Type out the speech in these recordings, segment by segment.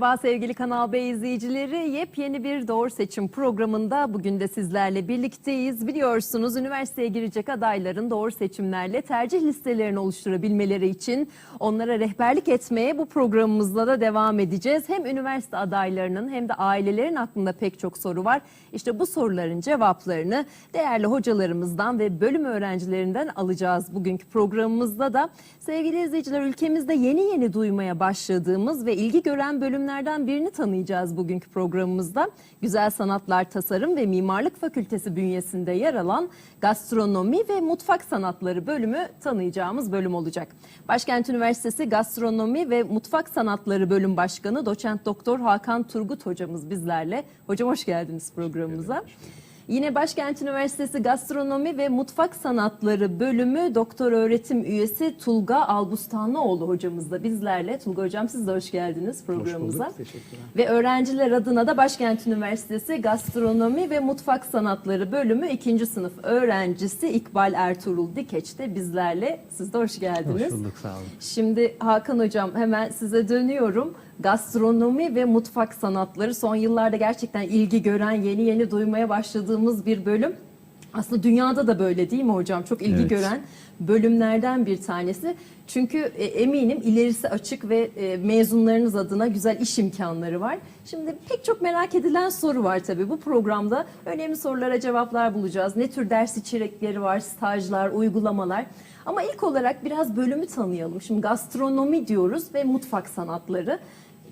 Merhaba sevgili Kanal B izleyicileri. Yepyeni bir Doğru Seçim programında bugün de sizlerle birlikteyiz. Biliyorsunuz üniversiteye girecek adayların doğru seçimlerle tercih listelerini oluşturabilmeleri için onlara rehberlik etmeye bu programımızda da devam edeceğiz. Hem üniversite adaylarının hem de ailelerin aklında pek çok soru var. İşte bu soruların cevaplarını değerli hocalarımızdan ve bölüm öğrencilerinden alacağız bugünkü programımızda da. Sevgili izleyiciler ülkemizde yeni yeni duymaya başladığımız ve ilgi gören bölümlerden birini tanıyacağız bugünkü programımızda. Güzel Sanatlar Tasarım ve Mimarlık Fakültesi bünyesinde yer alan Gastronomi ve Mutfak Sanatları bölümü tanıyacağımız bölüm olacak. Başkent Üniversitesi Gastronomi ve Mutfak Sanatları Bölüm Başkanı Doçent Doktor Hakan Turgut hocamız bizlerle. Hocam hoş geldiniz programımıza. Yine Başkent Üniversitesi Gastronomi ve Mutfak Sanatları Bölümü Doktor Öğretim Üyesi Tulga Albustanlıoğlu hocamız da bizlerle. Tulga hocam siz de hoş geldiniz programımıza. bulduk, teşekkürler. Ve öğrenciler adına da Başkent Üniversitesi Gastronomi ve Mutfak Sanatları Bölümü 2. sınıf öğrencisi İkbal Ertuğrul Dikeç de bizlerle. Siz de hoş geldiniz. Hoş bulduk sağ olun. Şimdi Hakan Hocam hemen size dönüyorum. Gastronomi ve mutfak sanatları son yıllarda gerçekten ilgi gören, yeni yeni duymaya başladığımız bir bölüm. Aslında dünyada da böyle değil mi hocam? Çok ilgi Evet. gören bölümlerden bir tanesi. Çünkü e, eminim ilerisi açık ve e, mezunlarınız adına güzel iş imkanları var. Şimdi pek çok merak edilen soru var tabii. Bu programda önemli sorulara cevaplar bulacağız. Ne tür ders içerikleri var, stajlar, uygulamalar. Ama ilk olarak biraz bölümü tanıyalım. Şimdi gastronomi diyoruz ve mutfak sanatları.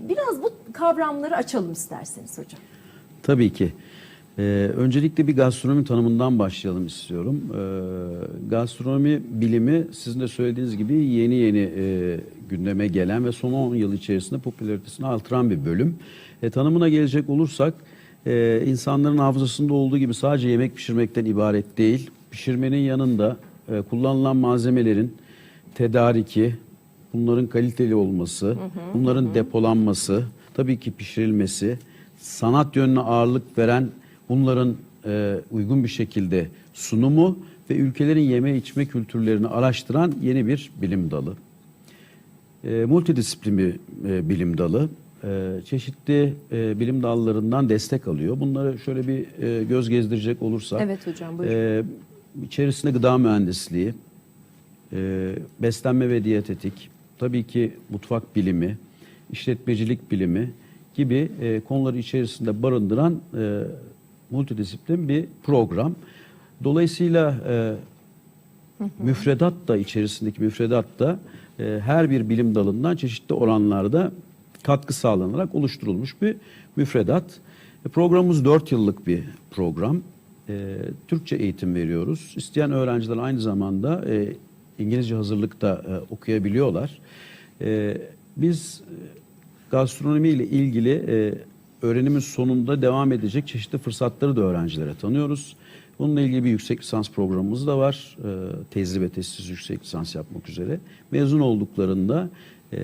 Biraz bu kavramları açalım isterseniz hocam. Tabii ki. Ee, öncelikle bir gastronomi tanımından başlayalım istiyorum. Ee, gastronomi bilimi sizin de söylediğiniz gibi yeni yeni e, gündeme gelen ve son 10 yıl içerisinde popülaritesini artıran bir bölüm. E, tanımına gelecek olursak e, insanların hafızasında olduğu gibi sadece yemek pişirmekten ibaret değil. Pişirmenin yanında e, kullanılan malzemelerin tedariki, bunların kaliteli olması, bunların depolanması, tabii ki pişirilmesi, sanat yönüne ağırlık veren bunların e, uygun bir şekilde sunumu ve ülkelerin yeme içme kültürlerini araştıran yeni bir bilim dalı. E, multidisiplin bir e, bilim dalı. E, çeşitli e, bilim dallarından destek alıyor. Bunları şöyle bir e, göz gezdirecek olursak. Evet hocam, buyurun. E, içerisinde gıda mühendisliği, e, beslenme ve diyetetik, tabii ki mutfak bilimi, işletmecilik bilimi gibi e, konuları içerisinde barındıran e, multidisiplin bir program. Dolayısıyla e, müfredat da içerisindeki müfredat da e, her bir bilim dalından çeşitli oranlarda katkı sağlanarak oluşturulmuş bir müfredat. E, programımız 4 yıllık bir program. E, Türkçe eğitim veriyoruz. İsteyen öğrenciler aynı zamanda e, İngilizce hazırlıkta e, okuyabiliyorlar. E, biz e, gastronomi ile ilgili e, öğrenimin sonunda devam edecek çeşitli fırsatları da öğrencilere tanıyoruz. Bununla ilgili bir yüksek lisans programımız da var. E, tezli ve tezsiz yüksek lisans yapmak üzere. Mezun olduklarında e,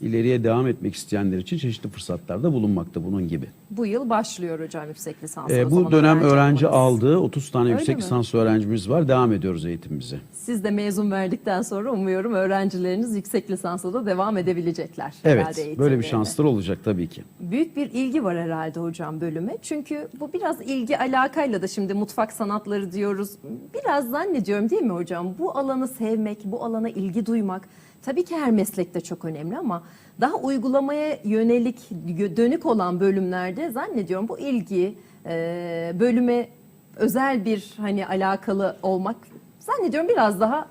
ileriye devam etmek isteyenler için çeşitli fırsatlarda bulunmakta bunun gibi. Bu yıl başlıyor hocam yüksek lisans. E, bu dönem öğrenci olmanız. aldığı 30 tane Öyle yüksek mi? lisans öğrencimiz var. Devam ediyoruz eğitimimize. Siz de mezun verdikten sonra umuyorum öğrencileriniz yüksek lisansa da devam edebilecekler. Evet, böyle bir eğitimlerine. şanslar olacak tabii ki. Büyük bir ilgi var herhalde hocam bölüme. Çünkü bu biraz ilgi alakayla da şimdi mutfak sanatları diyoruz. Biraz zannediyorum değil mi hocam? Bu alanı sevmek, bu alana ilgi duymak tabii ki her meslekte çok önemli ama daha uygulamaya yönelik dönük olan bölümlerde zannediyorum bu ilgi e, bölüme özel bir hani alakalı olmak zannediyorum biraz daha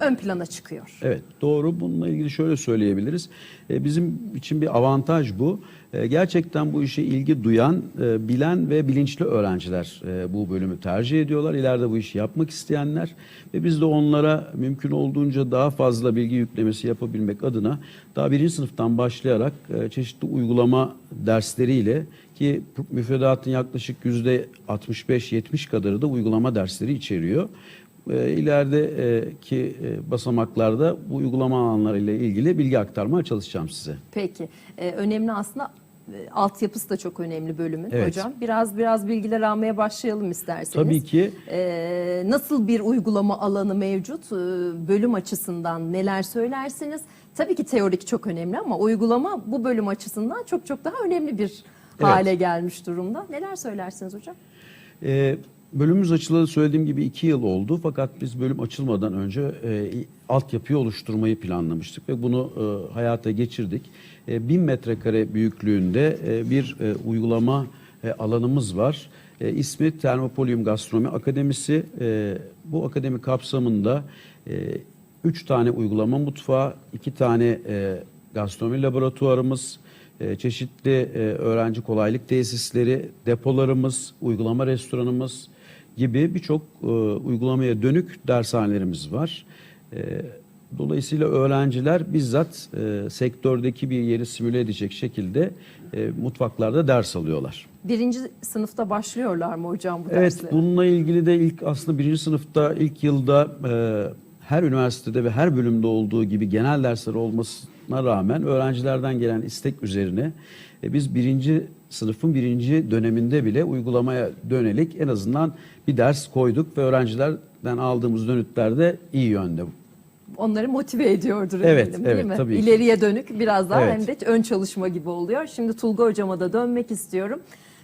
ön plana çıkıyor. Evet doğru. Bununla ilgili şöyle söyleyebiliriz. E, bizim için bir avantaj bu. E, gerçekten bu işe ilgi duyan, e, bilen ve bilinçli öğrenciler e, bu bölümü tercih ediyorlar. İleride bu işi yapmak isteyenler ve biz de onlara mümkün olduğunca daha fazla bilgi yüklemesi yapabilmek adına daha birinci sınıftan başlayarak e, çeşitli uygulama dersleriyle ki müfredatın yaklaşık yüzde 65-70 kadarı da uygulama dersleri içeriyor. İlerideki basamaklarda bu uygulama alanlarıyla ilgili bilgi aktarmaya çalışacağım size. Peki. Ee, önemli aslında altyapısı da çok önemli bölümün Evet. hocam. Biraz biraz bilgiler almaya başlayalım isterseniz. Tabii ki Ee, nasıl bir uygulama alanı mevcut? Ee, bölüm açısından neler söylersiniz? Tabii ki teorik çok önemli ama uygulama bu bölüm açısından çok çok daha önemli bir hale gelmiş durumda. Neler söylersiniz hocam? Ee, bölümümüz açılalı söylediğim gibi iki yıl oldu. Fakat biz bölüm açılmadan önce e, altyapıyı oluşturmayı planlamıştık ve bunu e, hayata geçirdik. E, 1000 metrekare büyüklüğünde e, bir e, uygulama e, alanımız var. E, ismi Termopolium Gastronomi Akademisi. E, bu akademi kapsamında e, üç tane uygulama mutfağı, iki tane e, gastronomi laboratuvarımız, e, çeşitli e, öğrenci kolaylık tesisleri, depolarımız, uygulama restoranımız gibi birçok e, uygulamaya dönük dershanelerimiz var. E, Dolayısıyla öğrenciler bizzat e, sektördeki bir yeri simüle edecek şekilde e, mutfaklarda ders alıyorlar. Birinci sınıfta başlıyorlar mı hocam bu Evet, derslere? bununla ilgili de ilk aslında birinci sınıfta ilk yılda e, her üniversitede ve her bölümde olduğu gibi genel dersler olmasına rağmen öğrencilerden gelen istek üzerine e, biz birinci sınıfın birinci döneminde bile uygulamaya dönelik en azından bir ders koyduk ve öğrencilerden aldığımız dönütler de iyi yönde. Onları motive ediyordur Evet, eminim değil evet, mi? tabii ki. İleriye dönük biraz daha Evet. hem de ön çalışma gibi oluyor. Şimdi Tulga hocama da dönmek istiyorum.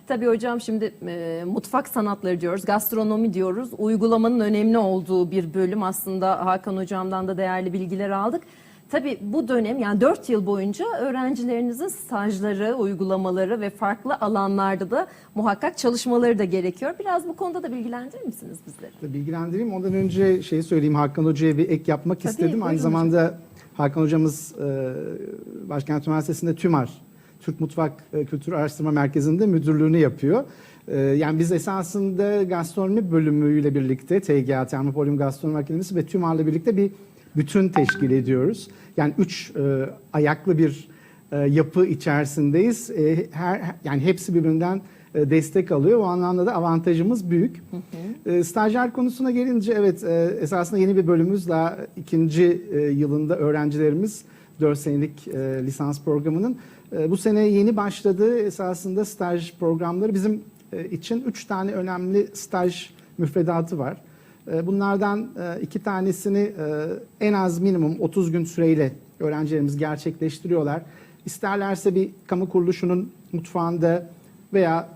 Tabii hocam şimdi e, mutfak sanatları diyoruz, gastronomi diyoruz. Uygulamanın önemli olduğu bir bölüm aslında Hakan hocamdan da değerli bilgiler aldık. Tabii bu dönem yani 4 yıl boyunca öğrencilerinizin stajları, uygulamaları ve farklı alanlarda da muhakkak çalışmaları da gerekiyor. Biraz bu konuda da bilgilendirir misiniz bizleri? Bilgilendireyim. Ondan önce şeyi söyleyeyim. Hakan Hoca'ya bir ek yapmak Tabii, istedim. Aynı zamanda Hakan Hocamız e, Başkent Üniversitesi'nde TÜMAR, Türk Mutfak e, Kültür Araştırma Merkezi'nde müdürlüğünü yapıyor. E, yani biz esasında gastronomi bölümüyle birlikte TGA, Termopolium Gastronomi Akademisi ve TÜMAR'la birlikte bir bütün teşkil ediyoruz. Yani üç e, ayaklı bir e, yapı içerisindeyiz. E, her yani hepsi birbirinden e, destek alıyor. O anlamda da avantajımız büyük. E, stajyer konusuna gelince evet e, esasında yeni bir bölümümüz daha ikinci e, yılında öğrencilerimiz 4 senelik e, lisans programının e, bu sene yeni başladığı esasında staj programları bizim e, için 3 tane önemli staj müfredatı var. E, Bunlardan e, iki tanesini e, en az minimum 30 gün süreyle öğrencilerimiz gerçekleştiriyorlar. İsterlerse bir kamu kuruluşunun mutfağında veya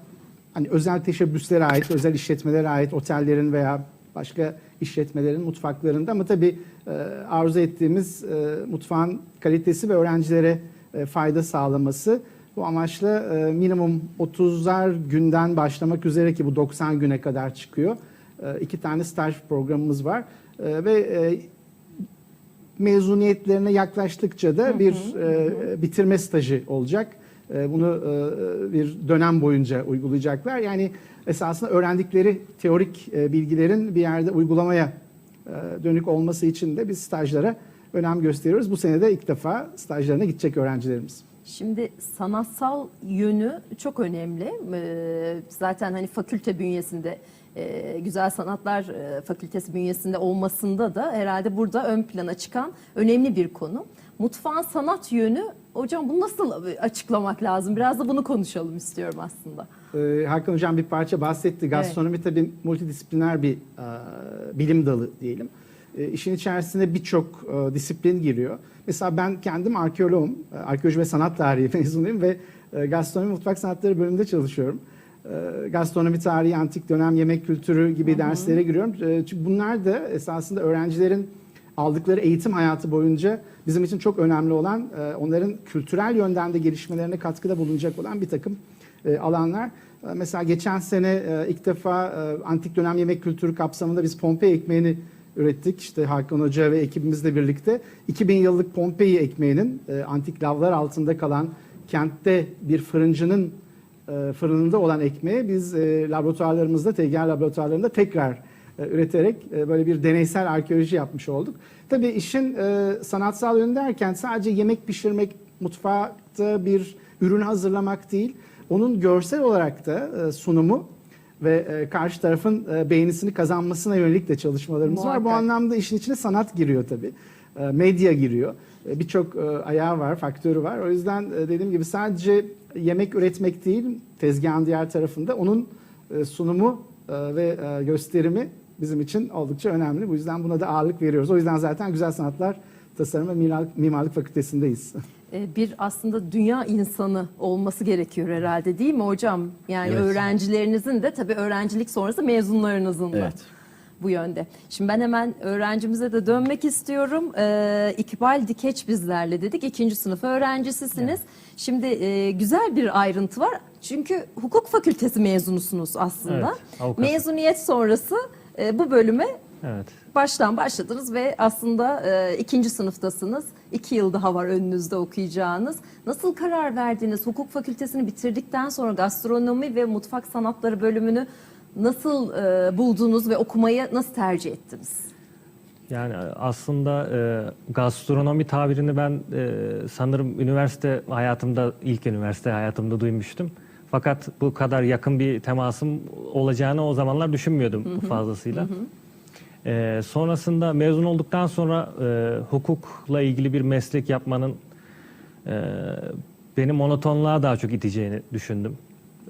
hani özel teşebbüslere ait, özel işletmelere ait otellerin veya başka işletmelerin mutfaklarında ama tabii e, arzu ettiğimiz mutfağın kalitesi ve öğrencilere fayda sağlaması. Bu amaçla minimum 30'lar günden başlamak üzere ki bu 90 güne kadar çıkıyor. E, iki tane staj programımız var E, ve e, mezuniyetlerine yaklaştıkça da bir e, bitirme stajı olacak. E, bunu e, bir dönem boyunca uygulayacaklar. Yani esasında öğrendikleri teorik e, bilgilerin bir yerde uygulamaya e, dönük olması için de biz stajlara önem gösteriyoruz. Bu sene de ilk defa stajlarına gidecek öğrencilerimiz. Şimdi sanatsal yönü çok önemli. Ee, Zaten hani fakülte bünyesinde e, Güzel Sanatlar e, Fakültesi bünyesinde olmasında da herhalde burada ön plana çıkan önemli bir konu. Mutfağın sanat yönü hocam bunu nasıl açıklamak lazım? Biraz da bunu konuşalım istiyorum aslında. Ee, Hakan Hocam bir parça bahsetti. Gastronomi tabii multidisipliner bir e, bilim dalı diyelim. E, işin içerisine birçok e, disiplin giriyor. Mesela ben kendim arkeoloğum. E, Arkeoloji ve sanat tarihi mezunuyum ve e, gastronomi mutfak sanatları bölümünde çalışıyorum. E, gastronomi tarihi, antik dönem, yemek kültürü gibi derslere giriyorum. E, çünkü bunlar da esasında öğrencilerin aldıkları eğitim hayatı boyunca bizim için çok önemli olan, e, onların kültürel yönden de gelişmelerine katkıda bulunacak olan bir takım e, alanlar. E, Mesela geçen sene e, ilk defa antik dönem yemek kültürü kapsamında biz Pompei ekmeğini ürettik. İşte Hakan Hoca ve ekibimizle birlikte 2000 yıllık Pompei ekmeğinin antik lavlar altında kalan kentte bir fırıncının fırınında olan ekmeği biz e, laboratuvarlarımızda, TGR laboratuvarlarında tekrar e, üreterek e, böyle bir deneysel arkeoloji yapmış olduk. Tabii işin e, sanatsal yönü derken sadece yemek pişirmek, mutfakta bir ürün hazırlamak değil, onun görsel olarak da e, sunumu ve e, karşı tarafın e, beğenisini kazanmasına yönelik de çalışmalarımız var. Bu Muhakkak. anlamda işin içine sanat giriyor tabii. e, medya giriyor. E, Birçok e, ayağı var, faktörü var. O yüzden e, dediğim gibi sadece yemek üretmek değil, tezgahın diğer tarafında onun sunumu ve gösterimi bizim için oldukça önemli. Bu yüzden buna da ağırlık veriyoruz. O yüzden zaten Güzel Sanatlar Tasarım ve Mimarlık, Mimarlık Fakültesindeyiz. Bir aslında dünya insanı olması gerekiyor herhalde değil mi hocam? Yani Evet. öğrencilerinizin de tabii öğrencilik sonrası mezunlarınızın da. Evet. Bu yönde. Şimdi ben hemen öğrencimize de dönmek istiyorum. Ee, İkbal Dikeç bizlerle dedik. ikinci sınıf öğrencisisiniz. Şimdi e, güzel bir ayrıntı var. Çünkü hukuk fakültesi mezunusunuz aslında. Evet, avukat. Mezuniyet sonrası e, bu bölüme Evet. baştan başladınız ve aslında e, ikinci sınıftasınız. İki yıl daha var önünüzde okuyacağınız. Nasıl karar verdiniz? Hukuk fakültesini bitirdikten sonra gastronomi ve mutfak sanatları bölümünü nasıl e, buldunuz ve okumayı nasıl tercih ettiniz? Yani aslında e, gastronomi tabirini ben e, sanırım üniversite hayatımda, ilk üniversite hayatımda duymuştum. Fakat bu kadar yakın bir temasım olacağını o zamanlar düşünmüyordum fazlasıyla. E, sonrasında mezun olduktan sonra e, hukukla ilgili bir meslek yapmanın e, beni monotonluğa daha çok iteceğini düşündüm.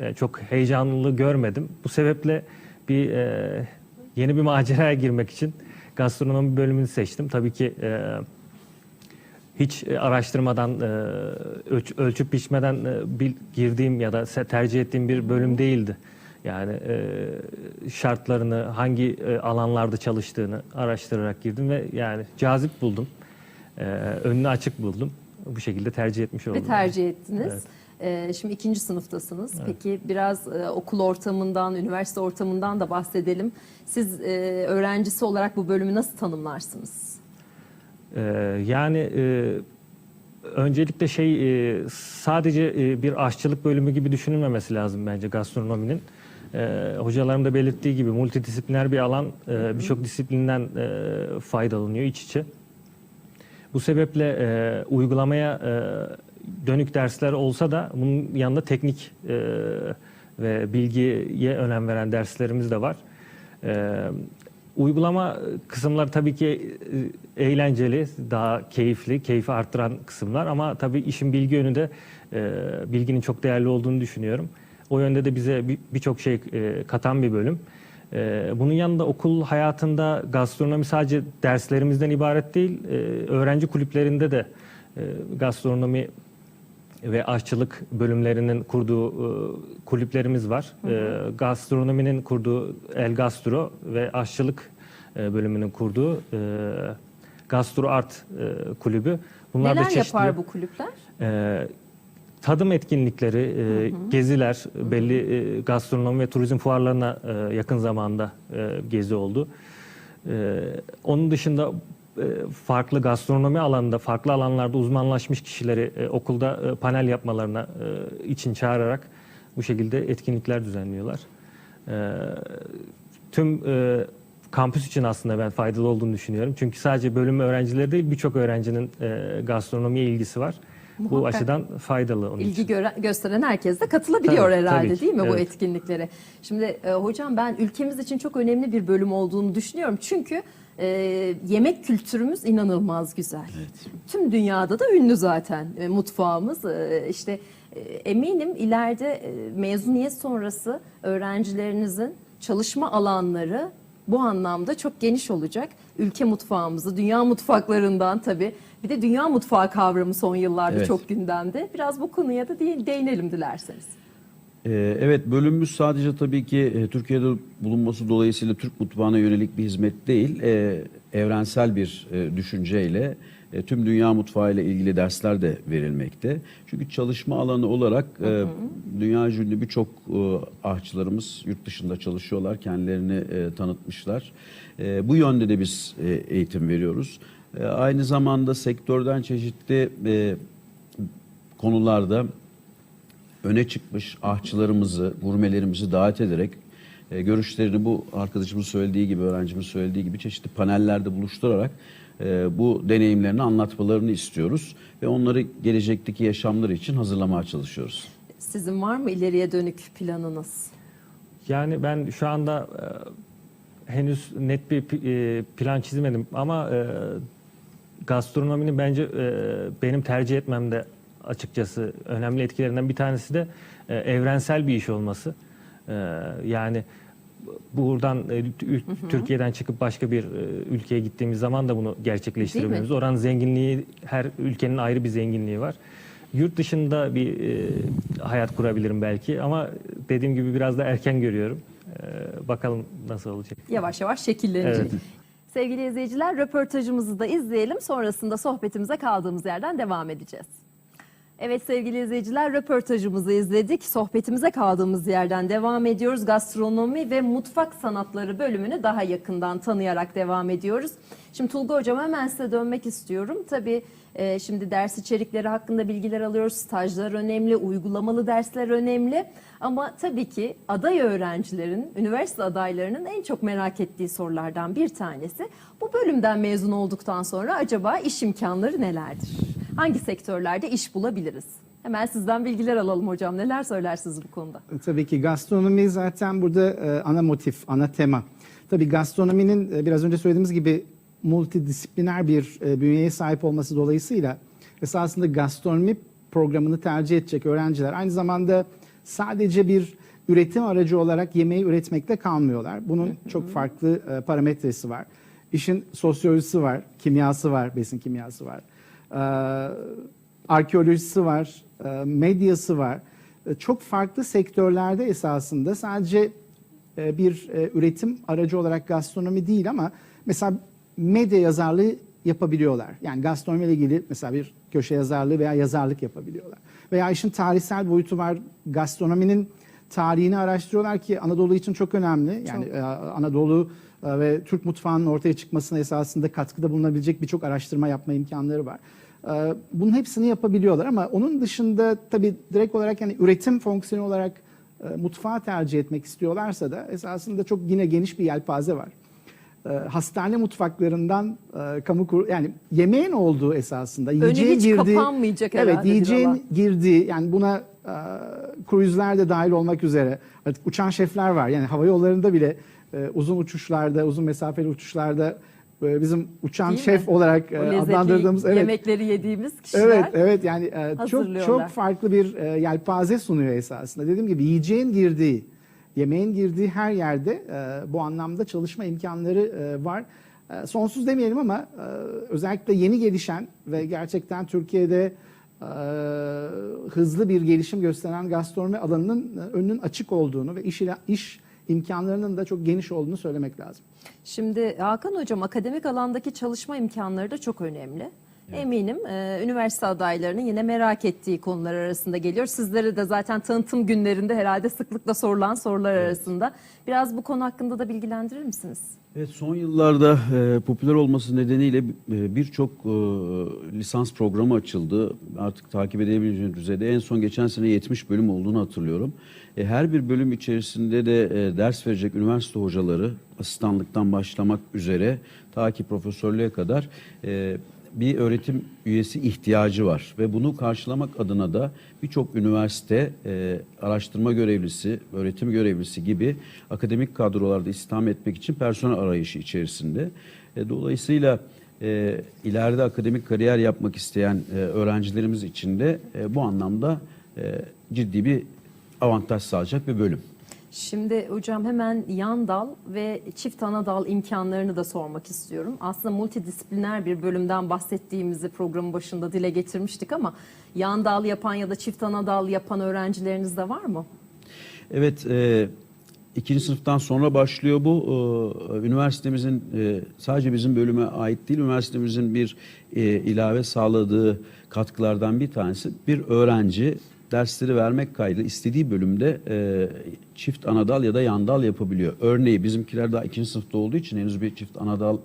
E, çok heyecanlı görmedim. Bu sebeple bir e, yeni bir maceraya girmek için gastronomi bölümünü seçtim. Tabii ki e, hiç araştırmadan, e, ölç- ölçüp biçmeden e, girdiğim ya da tercih ettiğim bir bölüm değildi. Yani şartlarını, hangi alanlarda çalıştığını araştırarak girdim ve yani cazip buldum. Önünü açık buldum. Bu şekilde tercih etmiş oldum. Ve tercih ettiniz. Evet. E, şimdi ikinci sınıftasınız. Peki biraz e, okul ortamından, üniversite ortamından da bahsedelim. Siz e, öğrencisi olarak bu bölümü nasıl tanımlarsınız? Ee, yani e, öncelikle şey sadece bir aşçılık bölümü gibi düşünülmemesi lazım bence gastronominin. Ee, hocalarım da belirttiği gibi multidisipliner bir alan birçok disiplinden faydalanıyor iç içe. Bu sebeple uygulamaya dönük dersler olsa da bunun yanında teknik e, ve bilgiye önem veren derslerimiz de var. E, uygulama kısımlar tabii ki e, eğlenceli, daha keyifli, keyfi arttıran kısımlar ama tabii işin bilgi yönü de e, bilginin çok değerli olduğunu düşünüyorum. O yönde de bize bir- birçok şey e, katan bir bölüm. Ee, Bunun yanında okul hayatında gastronomi sadece derslerimizden ibaret değil, e, öğrenci kulüplerinde de e, gastronomi ve aşçılık bölümlerinin kurduğu e, kulüplerimiz var. E, Gastronominin kurduğu El Gastro ve aşçılık e, bölümünün kurduğu e, Gastro Art e, kulübü. Bunlar Neler da çeşitli yapar bu kulüpler? e, tadım etkinlikleri, e, geziler, belli e, gastronomi ve turizm fuarlarına e, yakın zamanda e, gezi oldu. E, onun dışında farklı gastronomi alanında, farklı alanlarda uzmanlaşmış kişileri e, okulda e, panel yapmalarına e, için çağırarak bu şekilde etkinlikler düzenliyorlar. E, tüm e, kampüs için aslında ben faydalı olduğunu düşünüyorum. Çünkü sadece bölüm öğrencileri değil birçok öğrencinin e, gastronomiye ilgisi var. Bu Muhakkak. açıdan faydalı onun için. İlgi göre- gösteren herkes de katılabiliyor Tabii, herhalde tabii ki. değil mi bu Evet. etkinliklere? Şimdi e, hocam ben ülkemiz için çok önemli bir bölüm olduğunu düşünüyorum. Çünkü e, yemek kültürümüz inanılmaz güzel. Tüm dünyada da ünlü zaten e, mutfağımız. E, işte e, eminim ileride e, mezuniyet sonrası öğrencilerinizin çalışma alanları bu anlamda çok geniş olacak. Ülke mutfağımızı, dünya mutfaklarından tabii. Bir de dünya mutfağı kavramı son yıllarda Evet. çok gündemde. Biraz bu konuya da değinelim dilerseniz. Ee, Evet bölümümüz sadece tabii ki e, Türkiye'de bulunması dolayısıyla Türk mutfağına yönelik bir hizmet değil, e, evrensel bir e, düşünceyle tüm dünya mutfağı ile ilgili dersler de verilmekte. Çünkü çalışma alanı olarak e, dünya ünlü birçok aşçılarımız yurt dışında çalışıyorlar, kendilerini tanıtmışlar. Bu yönde de biz eğitim veriyoruz. Aynı zamanda sektörden çeşitli konularda öne çıkmış ahçılarımızı, gurmelerimizi davet ederek e, görüşlerini bu arkadaşımın söylediği gibi, öğrencimin söylediği gibi çeşitli panellerde buluşturarak e, bu deneyimlerini anlatmalarını istiyoruz ve onları gelecekteki yaşamları için hazırlamaya çalışıyoruz. Sizin var mı ileriye dönük planınız? Yani ben şu anda e, henüz net bir e, plan çizmedim ama e, gastronominin bence e, benim tercih etmemde açıkçası önemli etkilerinden bir tanesi de e, evrensel bir iş olması. E, yani buradan e, Türkiye'den çıkıp başka bir e, ülkeye gittiğimiz zaman da bunu gerçekleştirebiliriz. Oranın zenginliği, her ülkenin ayrı bir zenginliği var. Yurt dışında bir e, hayat kurabilirim belki ama dediğim gibi biraz da erken görüyorum. E, bakalım nasıl olacak. Yavaş yavaş şekillenecek. Evet. Sevgili izleyiciler röportajımızı da izleyelim. Sonrasında sohbetimize kaldığımız yerden devam edeceğiz. Evet sevgili izleyiciler röportajımızı izledik. Sohbetimize kaldığımız yerden devam ediyoruz. Gastronomi ve mutfak sanatları bölümünü daha yakından tanıyarak devam ediyoruz. Şimdi Tulga Hocam hemen size dönmek istiyorum. Tabii e, şimdi ders içerikleri hakkında bilgiler alıyoruz. Stajlar önemli, uygulamalı dersler önemli. Ama tabii ki aday öğrencilerin, üniversite adaylarının en çok merak ettiği sorulardan bir tanesi. Bu bölümden mezun olduktan sonra acaba iş imkanları nelerdir? Hangi sektörlerde iş bulabiliriz? Hemen sizden bilgiler alalım hocam. Neler söylersiniz bu konuda? Tabii ki gastronomi zaten burada e, ana motif, ana tema. Tabii gastronominin e, biraz önce söylediğimiz gibi multidisipliner bir e, bünyeye sahip olması dolayısıyla esasında gastronomi programını tercih edecek öğrenciler aynı zamanda sadece bir üretim aracı olarak yemeği üretmekte kalmıyorlar. Bunun çok farklı e, parametresi var. İşin sosyolojisi var, kimyası var, besin kimyası var. Ee, arkeolojisi var, e, medyası var. E, Çok farklı sektörlerde esasında sadece e, bir e, üretim aracı olarak gastronomi değil ama mesela medya yazarlığı yapabiliyorlar. Yani gastronomi ile ilgili mesela bir köşe yazarlığı veya yazarlık yapabiliyorlar. Veya işin tarihsel boyutu var. Gastronominin tarihini araştırıyorlar ki Anadolu için çok önemli. Yani e, Anadolu e, ve Türk mutfağının ortaya çıkmasına esasında katkıda bulunabilecek birçok araştırma yapma imkanları var. E, Bunun hepsini yapabiliyorlar ama onun dışında tabii direkt olarak yani üretim fonksiyonu olarak mutfağı tercih etmek istiyorlarsa da esasında çok yine geniş bir yelpaze var. E, Hastane mutfaklarından e, kamu kur yani yemeğin olduğu esasında yiyeceğin hiç girdiği kapanmayacak Evet yiyeceğin alan. girdiği yani buna e, kruzler de dahil olmak üzere artık uçan şefler var. Yani hava yollarında bile uzun uçuşlarda, uzun mesafeli uçuşlarda bizim uçan Değil mi? şef olarak O adlandırdığımız evet. yemekleri yediğimiz kişiler. Evet, evet yani çok çok farklı bir yelpaze sunuyor esasında. Dediğim gibi yiyeceğin girdiği, yemeğin girdiği her yerde e, bu anlamda çalışma imkanları e, var. E, sonsuz demeyelim ama e, özellikle yeni gelişen ve gerçekten Türkiye'de e, hızlı bir gelişim gösteren gastronomi alanının e, önünün açık olduğunu ve iş, ila- iş imkanlarının da çok geniş olduğunu söylemek lazım. Şimdi Hakan Hocam akademik alandaki çalışma imkanları da çok önemli. Eminim e, üniversite adaylarının yine merak ettiği konular arasında geliyor. Sizlere de zaten tanıtım günlerinde herhalde sıklıkla sorulan sorular arasında. Biraz bu konu hakkında da bilgilendirir misiniz? Evet, son yıllarda e, popüler olması nedeniyle e, birçok e, lisans programı açıldı. Artık takip edebileceğiniz düzeyde en son geçen sene 70 bölüm olduğunu hatırlıyorum. E, her bir bölüm içerisinde de e, ders verecek üniversite hocaları asistanlıktan başlamak üzere ta ki profesörlüğe kadar e, bir öğretim üyesi ihtiyacı var ve bunu karşılamak adına da birçok üniversite e, araştırma görevlisi, öğretim görevlisi gibi akademik kadrolarda istihdam etmek için personel arayışı içerisinde. E, dolayısıyla e, ileride akademik kariyer yapmak isteyen e, öğrencilerimiz için de e, bu anlamda e, ciddi bir avantaj sağlayacak bir bölüm. Şimdi hocam hemen yan dal ve çift ana dal imkanlarını da sormak istiyorum. Aslında multidisipliner bir bölümden bahsettiğimizi programın başında dile getirmiştik ama yan dal yapan ya da çift ana dal yapan öğrencileriniz de var mı? Evet, e, ikinci sınıftan sonra başlıyor bu. E, üniversitemizin e, sadece bizim bölüme ait değil, üniversitemizin bir e, ilave sağladığı katkılardan bir tanesi bir öğrenci dersleri vermek kaydı istediği bölümde e, çift anadal ya da yandal yapabiliyor. Örneği bizimkiler daha ikinci sınıfta olduğu için henüz bir çift anadal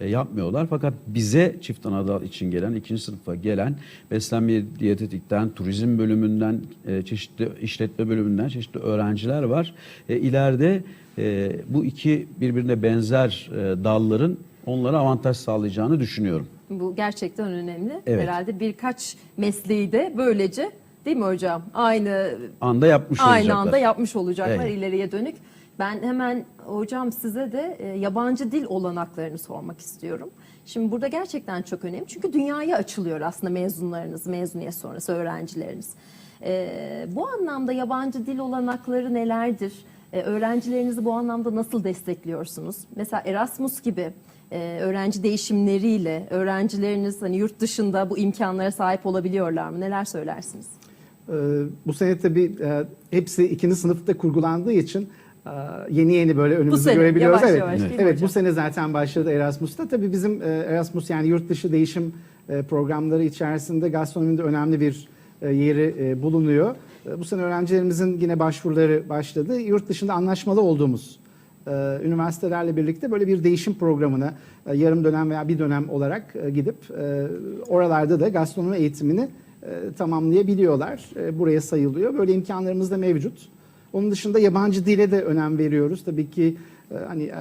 e, yapmıyorlar. Fakat bize çift anadal için gelen, ikinci sınıfa gelen beslenme diyetetikten, turizm bölümünden, e, çeşitli işletme bölümünden çeşitli öğrenciler var. E, ileride e, bu iki birbirine benzer e, dalların onlara avantaj sağlayacağını düşünüyorum. Bu gerçekten önemli. Evet. Herhalde birkaç mesleği de böylece değil mi hocam? Aynı Anda yapmış aynı olacaklar. anda yapmış olacaklar Evet. ileriye dönük. Ben hemen hocam size de e, yabancı dil olanaklarını sormak istiyorum. Şimdi burada gerçekten çok önemli. Çünkü dünyaya açılıyor aslında mezunlarınız, mezuniyet sonrası öğrencileriniz. Ee, bu anlamda yabancı dil olanakları nelerdir? Ee, öğrencilerinizi bu anlamda nasıl destekliyorsunuz? Mesela Erasmus gibi e, öğrenci değişimleriyle öğrencileriniz hani yurt dışında bu imkanlara sahip olabiliyorlar mı? Neler söylersiniz? Ee, bu sene tabii e, hepsi ikinci sınıfta kurgulandığı için e, yeni yeni böyle önümüzü sene, görebiliyoruz. yavaş evet, yavaş evet hocam? bu sene zaten başladı Erasmus'ta. Tabii bizim e, Erasmus yani yurt dışı değişim e, programları içerisinde gastronominin de önemli bir e, yeri e, bulunuyor. E, Bu sene öğrencilerimizin yine başvuruları başladı. Yurt dışında anlaşmalı olduğumuz e, üniversitelerle birlikte böyle bir değişim programına e, yarım dönem veya bir dönem olarak e, gidip e, oralarda da gastronomi eğitimini tamamlayabiliyorlar. E, buraya sayılıyor. Böyle imkanlarımız da mevcut. Onun dışında yabancı dile de önem veriyoruz. Tabii ki e, hani e,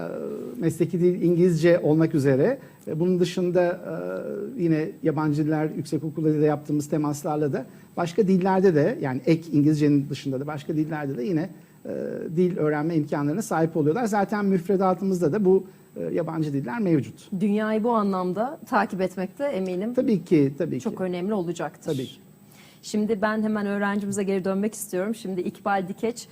mesleki dil İngilizce olmak üzere. E, Bunun dışında e, yine yabancı diller yüksek okulda da yaptığımız temaslarla da başka dillerde de yani ek İngilizcenin dışında da başka dillerde de yine e, dil öğrenme imkanlarına sahip oluyorlar. Zaten müfredatımızda da bu e, yabancı diller mevcut. Dünyayı bu anlamda takip etmekte eminim Tabii ki, tabii ki. çok önemli olacaktır. Tabii ki. Şimdi ben hemen öğrencimize geri dönmek istiyorum. Şimdi İkbal Dikeç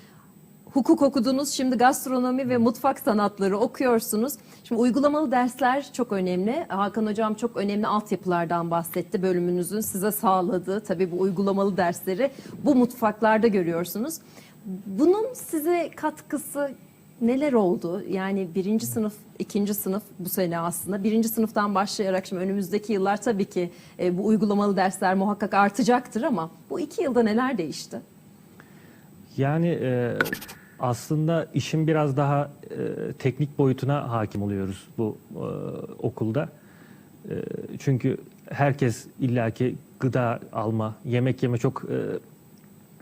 hukuk okudunuz. Şimdi gastronomi ve mutfak sanatları okuyorsunuz. Şimdi uygulamalı dersler çok önemli. Hakan Hocam çok önemli altyapılardan bahsetti. Bölümünüzün size sağladığı tabii bu uygulamalı dersleri bu mutfaklarda görüyorsunuz. Bunun size katkısı neler oldu? Yani birinci sınıf, ikinci sınıf bu sene aslında. Birinci sınıftan başlayarak şimdi önümüzdeki yıllar tabii ki e, bu uygulamalı dersler muhakkak artacaktır ama bu iki yılda neler değişti? Yani e, aslında işin biraz daha e, teknik boyutuna hakim oluyoruz bu e, okulda. E, çünkü herkes illaki gıda alma, yemek yeme çok e,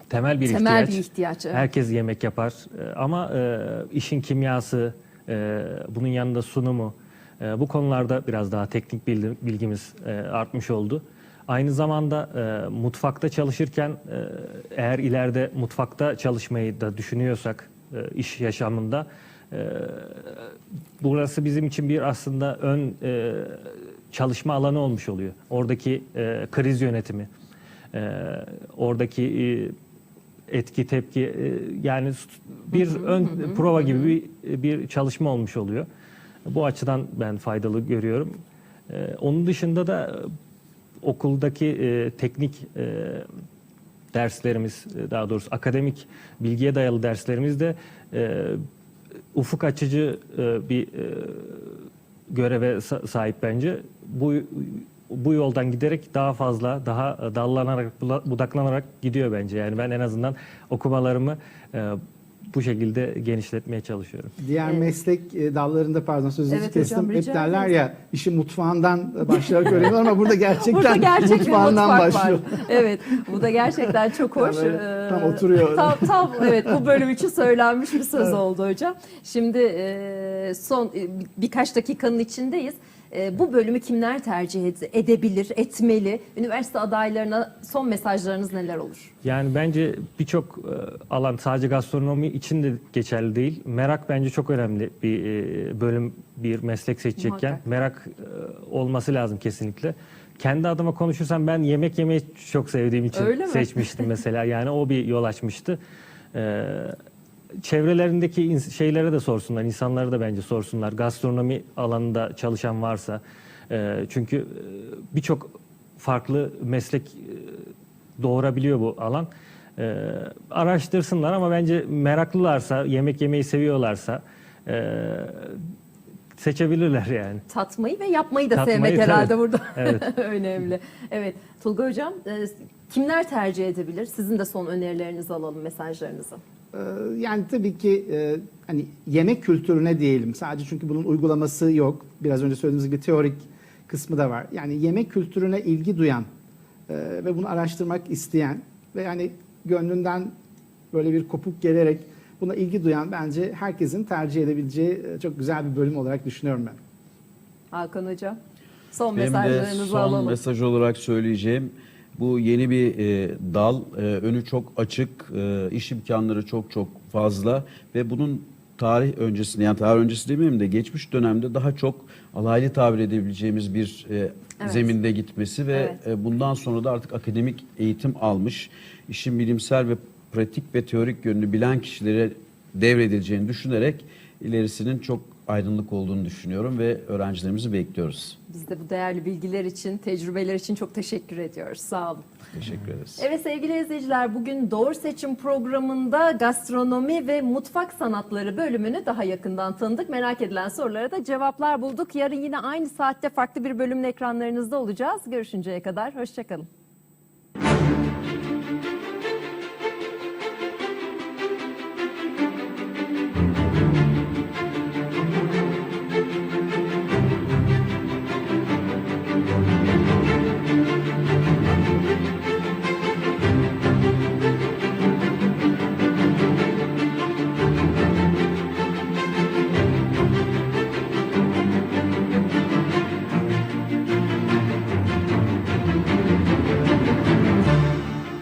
temel bir Temel ihtiyaç. bir ihtiyaç. evet. Herkes yemek yapar E, ama e, işin kimyası, e, bunun yanında sunumu, e, bu konularda biraz daha teknik bilgi- bilgimiz e, artmış oldu. Aynı zamanda e, mutfakta çalışırken e, eğer ileride mutfakta çalışmayı da düşünüyorsak e, iş yaşamında e, burası bizim için bir aslında ön e, çalışma alanı olmuş oluyor. Oradaki e, kriz yönetimi, e, oradaki e, etki tepki e, yani bir ön prova gibi bir, bir çalışma olmuş oluyor. Bu açıdan ben faydalı görüyorum. E, onun dışında da e, okuldaki teknik derslerimiz daha doğrusu akademik bilgiye dayalı derslerimiz de ufuk açıcı bir göreve sa- sahip bence. Bu bu yoldan giderek daha fazla, daha dallanarak, bula- budaklanarak gidiyor bence. Yani ben en azından okumalarımı e, bu şekilde genişletmeye çalışıyorum. Diğer meslek e, dallarında pardon sözünüzü Evet kestim. hocam, Hep derler ederiz. ya işi mutfağından başlayarak öğreniyor ama burada gerçekten Burada gerçek mutfağından mutfak başlıyor. var. Evet, bu da gerçekten çok hoş. böyle Ee, tam oturuyor. Tam, tam evet bu bölüm için söylenmiş bir söz oldu hocam. Şimdi e, son e, birkaç dakikanın içindeyiz. E, bu bölümü kimler tercih ed- edebilir, etmeli? Üniversite adaylarına son mesajlarınız neler olur? Yani bence birçok e, alan sadece gastronomi için de geçerli değil. Merak bence çok önemli bir e, bölüm, bir meslek seçecekken. Muhakkak. Merak e, olması lazım kesinlikle. Kendi adıma konuşursam ben yemek yemeyi çok sevdiğim için seçmiştim mesela. Yani o bir yol açmıştı. E, çevrelerindeki şeylere de sorsunlar, insanlara da bence sorsunlar. Gastronomi alanında çalışan varsa. E, çünkü e, birçok farklı meslek e, doğurabiliyor bu alan. E, araştırsınlar ama bence meraklılarsa, yemek yemeyi seviyorlarsa e, seçebilirler yani. Tatmayı ve yapmayı da Tatmayı, sevmek tabii. herhalde burada Evet. önemli. Evet, Tulga Hocam kimler tercih edebilir? Sizin de son önerilerinizi alalım, mesajlarınızı. Ee, Yani tabii ki e, hani yemek kültürüne diyelim. Sadece çünkü bunun uygulaması yok. Biraz önce söylediğimiz gibi teorik kısmı da var. Yani yemek kültürüne ilgi duyan e, ve bunu araştırmak isteyen ve yani gönlünden böyle bir kopuk gelerek buna ilgi duyan bence herkesin tercih edebileceği e, çok güzel bir bölüm olarak düşünüyorum ben. Hakan Hocam, son mesajlarınızı son alalım. mesaj olarak söyleyeceğim. Bu yeni bir e, dal, e, önü çok açık, e, iş imkanları çok çok fazla ve bunun tarih öncesinde yani tarih öncesi demeyeyim de geçmiş dönemde daha çok alaylı tabir edebileceğimiz bir e, Evet. zeminde gitmesi ve Evet. e, bundan sonra da artık akademik eğitim almış, işin bilimsel ve pratik ve teorik yönünü bilen kişilere devredileceğini düşünerek ilerisinin çok aydınlık olduğunu düşünüyorum ve öğrencilerimizi bekliyoruz. Biz de bu değerli bilgiler için, tecrübeler için çok teşekkür ediyoruz. Sağ olun. Teşekkür ederiz. Evet sevgili izleyiciler bugün Doğru Seçim programında gastronomi ve mutfak sanatları bölümünü daha yakından tanıdık. Merak edilen sorulara da cevaplar bulduk. Yarın yine aynı saatte farklı bir bölümün ekranlarınızda olacağız. Görüşünceye kadar hoşçakalın.